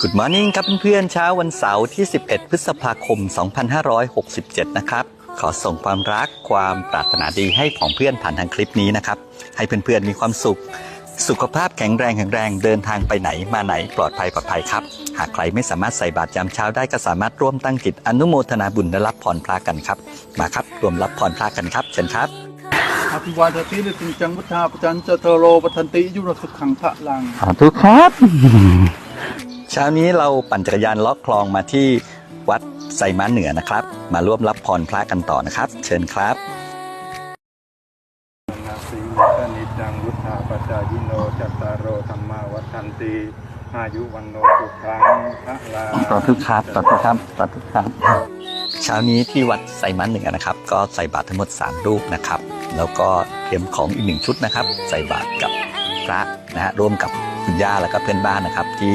Good Morning ครับเพื่อนๆเช้าวันเสาร์ที่ 11 พฤษภาคม 2567 นะครับ ขอส่งความรักความปรารถนาดีให้ของเพื่อนผ่านทางคลิปนี้นะครับ ให้เพื่อนๆมีความสุข สุขภาพแข็งแรงแข็งแรงเดินทางไปไหนมาไหนปลอดภัยปลอดภัยครับ หากใครไม่สามารถใส่บาตรยามเช้าได้ก็สามารถร่วมตั้งจิตอนุโมทนาบุญและรับพรพระกันครับ มาครับรวมรับพรพระกันครับ เชิญครับอภิวาทติลิติจังพุทธาปจันจตโรปทันติยุรสุขังพระลังสาธุครับ เช้านี้เราปั่นจักรยานเลาะคลองมาที่วัดไซม้าเหนือนะครับ มาร่วมรับพรพระกันต่อนะครับ เชิญครับนาสีสนิจังวุฒาปจายิโนจัตตารโรธรรมาวัฏันติอายุวันโนสุขังพระลาสาธุครับสาธุครับสาธุครับเช้านี้ที่วัดไซม้าเหนือนะครับ ก็ใส่บาตรทั้งหมด 3 รูปนะครับ แล้วก็เตรียมของอีกหนึ่งชุดนะครับ ใส่บาตรกับพระนะฮะร่วมกับคุณย่าแล้วก็เพื่อนบ้านนะครับที่